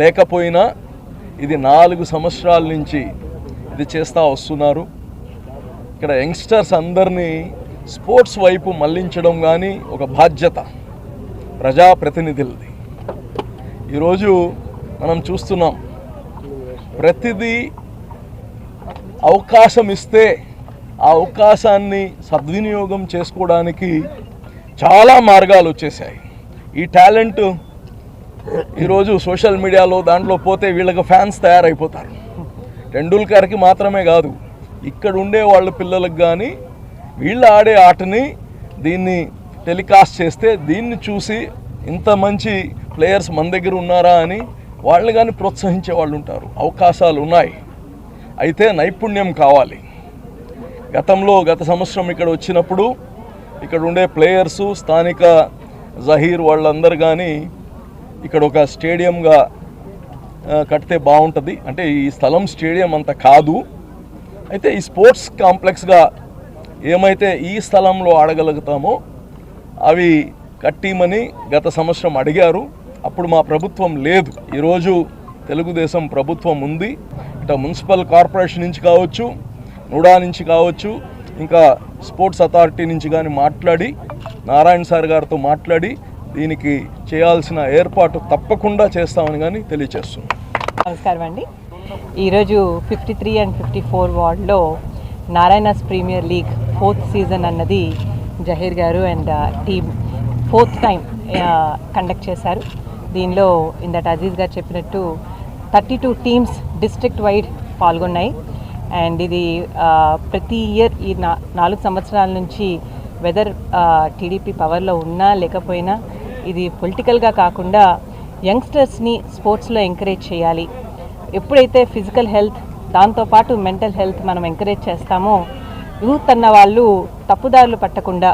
లేకపోయినా ఇది నాలుగు సంవత్సరాల నుంచి ఇది చేస్తూ వస్తున్నారు. ఇక్కడ యంగ్స్టర్స్ అందరినీ స్పోర్ట్స్ వైపు మళ్ళించడం కానీ ఒక బాధ్యత ప్రజాప్రతినిధులది. ఈరోజు మనం చూస్తున్నాం ప్రతిదీ అవకాశం ఇస్తే ఆ అవకాశాన్ని సద్వినియోగం చేసుకోవడానికి చాలా మార్గాలు వచ్చేసాయి ఈ టాలెంట్ ఈరోజు సోషల్ మీడియాలో దాంట్లో పోతే వీళ్ళకి ఫ్యాన్స్ తయారైపోతారు. టెండూల్కర్కి మాత్రమే కాదు ఇక్కడ ఉండే వాళ్ళ పిల్లలకు కానీ వీళ్ళు ఆడే ఆటని దీన్ని టెలికాస్ట్ చేస్తే దీన్ని చూసి ఇంత మంచి ప్లేయర్స్ మన దగ్గర ఉన్నారా అని వాళ్ళు కానీ ప్రోత్సహించే వాళ్ళు ఉంటారు. అవకాశాలు ఉన్నాయి. అయితే నైపుణ్యం కావాలి. గతంలో గత సంవత్సరం ఇక్కడ వచ్చినప్పుడు ఇక్కడ ఉండే ప్లేయర్సు స్థానిక జహీర్ వాళ్ళందరూ కానీ ఇక్కడ ఒక స్టేడియంగా కడితే బాగుంటుంది అంటే ఈ స్థలం స్టేడియం అంత కాదు. అయితే ఈ స్పోర్ట్స్ కాంప్లెక్స్గా ఏమైతే ఈ స్థలంలో ఆడగలుగుతామో అవి కట్టిమని గత సంవత్సరం అడిగారు. అప్పుడు మా ప్రభుత్వం లేదు. ఈరోజు తెలుగుదేశం ప్రభుత్వం ఉంది. ఇట మున్సిపల్ కార్పొరేషన్ నుంచి కావచ్చు నుడా నుంచి కావచ్చు ఇంకా స్పోర్ట్స్ అథారిటీ నుంచి కానీ మాట్లాడి నారాయణ సార్ గారితో మాట్లాడి దీనికి చేయాల్సిన ఏర్పాటు తప్పకుండా చేస్తామని కానీ తెలియచేస్తున్నాం. నమస్కారం అండి. ఈరోజు fifty three and fifty four వార్డ్లో Narayana's premier league fourth season అన్నది జహీర్ గారు and team fourth time conduct చేశారు. దీనిలో ఇందట అజీజ్ గారు చెప్పినట్టు thirty two teams district wide పాల్గొన్నాయి. And ఇది ప్రతి ఇయర్ ఈ నా నాలుగు సంవత్సరాల నుంచి వెదర్ టీడీపీ పవర్లో ఉన్నా లేకపోయినా ఇది పొలిటికల్గా కాకుండా యంగ్స్టర్స్ని స్పోర్ట్స్లో ఎంకరేజ్ చేయాలి. ఎప్పుడైతే ఫిజికల్ హెల్త్ దాంతోపాటు మెంటల్ హెల్త్ మనం ఎంకరేజ్ చేస్తామో యూత్ అన్న వాళ్ళు తప్పుదారులు పట్టకుండా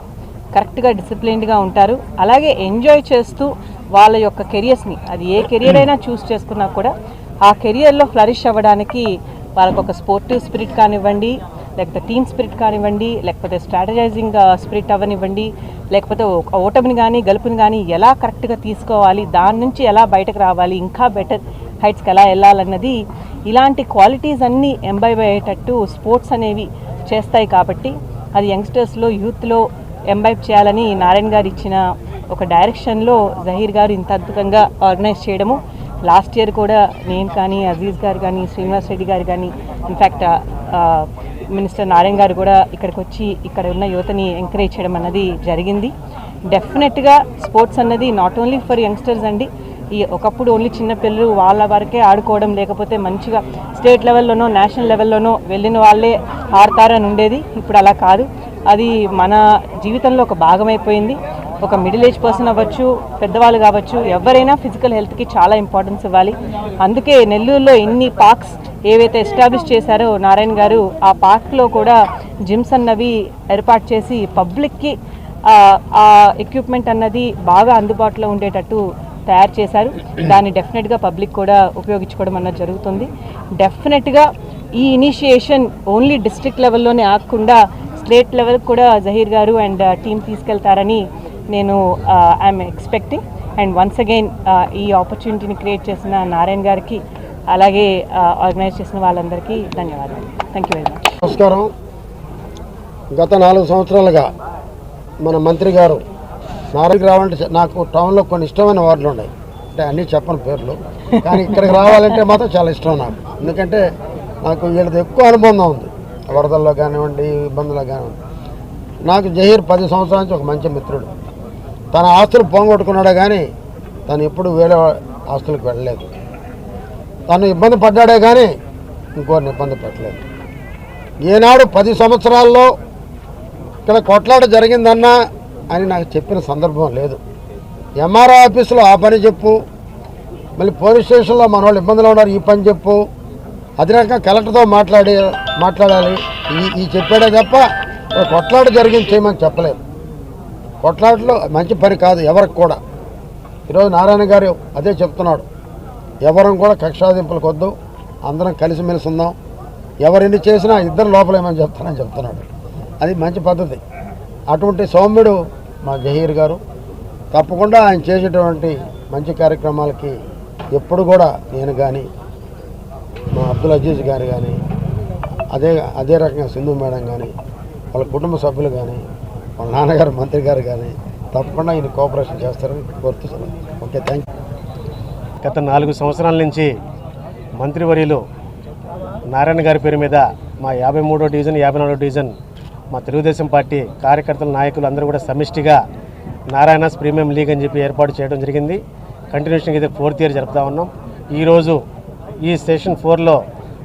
కరెక్ట్గా డిసిప్లిన్డ్గా ఉంటారు. అలాగే ఎంజాయ్ చేస్తూ వాళ్ళ యొక్క కెరియర్స్ని అది ఏ కెరియర్ అయినా చూస్ చేసుకున్నా కూడా ఆ కెరియర్లో ఫ్లరిష్ అవ్వడానికి వాళ్ళకు ఒక స్పోర్టివ్ స్పిరిట్ కానివ్వండి లేకపోతే టీమ్ స్పిరిట్ కానివ్వండి లేకపోతే స్ట్రాటజైజింగ్ స్పిరిట్ అవ్వనివ్వండి లేకపోతే ఓటమిని కానీ గెలుపుని కానీ ఎలా కరెక్ట్గా తీసుకోవాలి దాని నుంచి ఎలా బయటకు రావాలి ఇంకా బెటర్ హైట్స్కి ఎలా వెళ్ళాలన్నది ఇలాంటి క్వాలిటీస్ అన్నీ ఎంబైబ్ అయ్యేటట్టు స్పోర్ట్స్ అనేవి చేస్తాయి కాబట్టి అది యంగ్స్టర్స్లో యూత్లో ఎంబైబ్ చేయాలని నారాయణ గారు ఇచ్చిన ఒక డైరెక్షన్లో జహీర్ గారు ఇంత అద్భుతంగా ఆర్గనైజ్ చేయడము. లాస్ట్ ఇయర్ కూడా నేను కానీ అజీజ్ గారు కానీ శ్రీనివాస్ రెడ్డి గారు కానీ ఇన్ఫ్యాక్ట్ మినిస్టర్ నారాయణ గారు కూడా ఇక్కడికి వచ్చి ఇక్కడ ఉన్న యువతని ఎంకరేజ్ చేయడం అన్నది జరిగింది. డెఫినెట్గా స్పోర్ట్స్ అన్నది నాట్ ఓన్లీ ఫర్ యంగ్స్టర్స్ అండి ఈ ఒకప్పుడు ఓన్లీ చిన్నపిల్లలు వాళ్ళ వరకే ఆడుకోవడం లేకపోతే మంచిగా స్టేట్ లెవెల్లోనో నేషనల్ లెవెల్లోనో వెళ్ళిన వాళ్ళే ఆడతారని ఉండేది. ఇప్పుడు అలా కాదు. అది మన జీవితంలో ఒక భాగమైపోయింది. ఒక మిడిల్ ఏజ్ పర్సన్ అవ్వచ్చు పెద్దవాళ్ళు కావచ్చు ఎవరైనా ఫిజికల్ హెల్త్కి చాలా ఇంపార్టెన్స్ ఇవ్వాలి. అందుకే నెల్లూరులో ఇన్ని పార్క్స్ ఏవైతే ఎస్టాబ్లిష్ చేశారో నారాయణ గారు ఆ పార్క్లో కూడా జిమ్స్ అన్నవి ఏర్పాటు చేసి పబ్లిక్కి ఆ ఎక్విప్మెంట్ అన్నది బాగా అందుబాటులో ఉండేటట్టు తయారు చేశారు. దాన్ని డెఫినెట్గా పబ్లిక్ కూడా ఉపయోగించుకోవడం అన్నది జరుగుతుంది. డెఫినెట్గా ఈ ఇనిషియేషన్ ఓన్లీ డిస్ట్రిక్ట్ లెవెల్లోనే ఆగకుండా స్టేట్ లెవెల్కి కూడా జహీర్ గారు అండ్ టీం తీసుకెళ్తారని నేను I'm expecting and once again ఈ ఆపర్చునిటీని క్రియేట్ చేసిన నారాయణ గారికి అలాగే ఆర్గనైజ్ చేసిన వాళ్ళందరికీ ధన్యవాదాలు. థ్యాంక్ యూ వెరీ మచ్ నమస్కారం. గత నాలుగు సంవత్సరాలుగా మన మంత్రి గారు నారాయణ రావాలంటే నాకు టౌన్లో కొన్ని ఇష్టమైన వార్డులు ఉన్నాయి. అంటే అన్నీ చెప్పని పేర్లు. కానీ ఇక్కడికి రావాలంటే మాత్రం చాలా ఇష్టం నాకు. ఎందుకంటే నాకు వీళ్ళది ఎక్కువ అనుబంధం ఉంది. వరదల్లో కానివ్వండి ఇబ్బందుల్లో కానివ్వండి. నాకు జహీర్ పది సంవత్సరాల నుంచి ఒక మంచి మిత్రుడు. తన ఆస్తులు పోగొట్టుకున్నాడే కానీ తను ఎప్పుడు వేరే ఆస్తులకు వెళ్ళలేదు. తను ఇబ్బంది పడ్డాడే కానీ ఇంకోరిని ఇబ్బంది పెట్టలేదు. ఏనాడు పది సంవత్సరాల్లో ఇక్కడ కొట్లాట జరిగిందన్నా అని నాకు చెప్పిన సందర్భం లేదు. ఎంఆర్ఓ ఆఫీసులో ఆ పని చెప్పు మళ్ళీ పోలీస్ స్టేషన్లో మన వాళ్ళు ఇబ్బందులు ఉన్నారు ఈ పని చెప్పు. అదే రకంగా కలెక్టర్తో మాట్లాడి మాట్లాడాలి. ఈ ఈ చెప్పాడే తప్ప కొట్లాట జరిగింది చేయమని చెప్పలేదు. కొట్లాటలో మంచి పని కాదు ఎవరికి కూడా. ఈరోజు నారాయణ గారు అదే చెప్తున్నాడు. ఎవరం కూడా కక్షాదింపులకు వద్దు అందరం కలిసిమెలిసి ఉందాం. ఎవరిని చేసినా ఇద్దరు లోపలేమని చెప్తానని చెప్తున్నాడు. అది మంచి పద్ధతి. అటువంటి సౌమ్యుడు మా జహీర్ గారు. తప్పకుండా ఆయన చేసేటువంటి మంచి కార్యక్రమాలకి ఎప్పుడు కూడా నేను కానీ మా అబ్దుల్ అజీజ్ గారు కానీ అదే అదే రకంగా సింధు మేడం కానీ వాళ్ళ కుటుంబ సభ్యులు కానీ వాళ్ళ నాన్నగారు మంత్రి గారు కానీ తప్పకుండా ఈయన కోఆపరేషన్ చేస్తారని కోరుతున్నాను. ఓకే థ్యాంక్ యూ గత నాలుగు సంవత్సరాల నుంచి మంత్రివర్యులు నారాయణ గారి పేరు మీద మా యాభై మూడో డివిజన్ యాభై నాలుగో డివిజన్ మా తెలుగుదేశం పార్టీ కార్యకర్తల నాయకులు అందరూ కూడా సమిష్టిగా నారాయణస్ ప్రీమియం లీగ్ అని చెప్పి ఏర్పాటు చేయడం జరిగింది. కంటిన్యూషన్గా ఇది ఫోర్త్ ఇయర్ జరుపుతా ఉన్నాం. ఈరోజు ఈ సెషన్ ఫోర్లో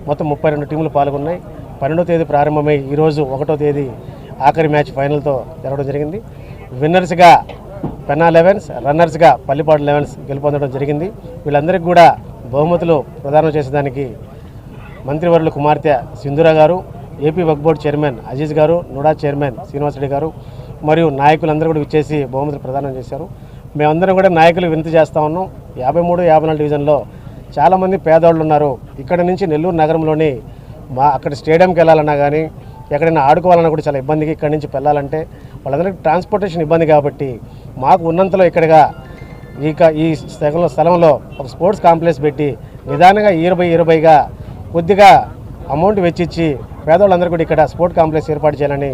మొత్తం ముప్పై రెండు టీములు పాల్గొన్నాయి. పన్నెండో తేదీ ప్రారంభమై ఈరోజు ఒకటో తేదీ ఆఖరి మ్యాచ్ ఫైనల్తో జరగడం జరిగింది. విన్నర్స్గా పెన్నా లెవెన్స్ రన్నర్స్గా పల్లిపాడు లెవెన్స్ గెలుపొందడం జరిగింది. వీళ్ళందరికీ కూడా బహుమతులు ప్రదానం చేసేదానికి మంత్రివర్యుల కుమార్తె సింధురా గారు ఏపీ వక్ బోర్డు చైర్మన్ అజీజ్ గారు నుడా చైర్మన్ శ్రీనివాసరెడ్డి గారు మరియు నాయకులందరూ కూడా ఇచ్చేసి బహుమతులు ప్రదానం చేశారు. మేమందరం కూడా నాయకులు వినతి చేస్తా ఉన్నాం. యాభై మూడు యాభై నాలుగు డివిజన్లో చాలామంది పేదవాళ్ళు ఉన్నారు. ఇక్కడ నుంచి నెల్లూరు నగరంలోని మా అక్కడ స్టేడియంకి వెళ్ళాలన్నా కానీ ఎక్కడైనా ఆడుకోవాలన్నా కూడా చాలా ఇబ్బందికి ఇక్కడి నుంచి వెళ్ళాలంటే వాళ్ళందరికీ ట్రాన్స్పోర్టేషన్ ఇబ్బంది కాబట్టి మాకు ఉన్నంతలో ఇక్కడగా ఇక ఈ స్థలంలో స్థలంలో ఒక స్పోర్ట్స్ కాంప్లెక్స్ పెట్టి నిదానంగా ఇరవై ఇరవైగా కొద్దిగా అమౌంట్ వెచ్చిచ్చి పేదవాళ్ళందరూ కూడా ఇక్కడ స్పోర్ట్ కాంప్లెక్స్ ఏర్పాటు చేయాలని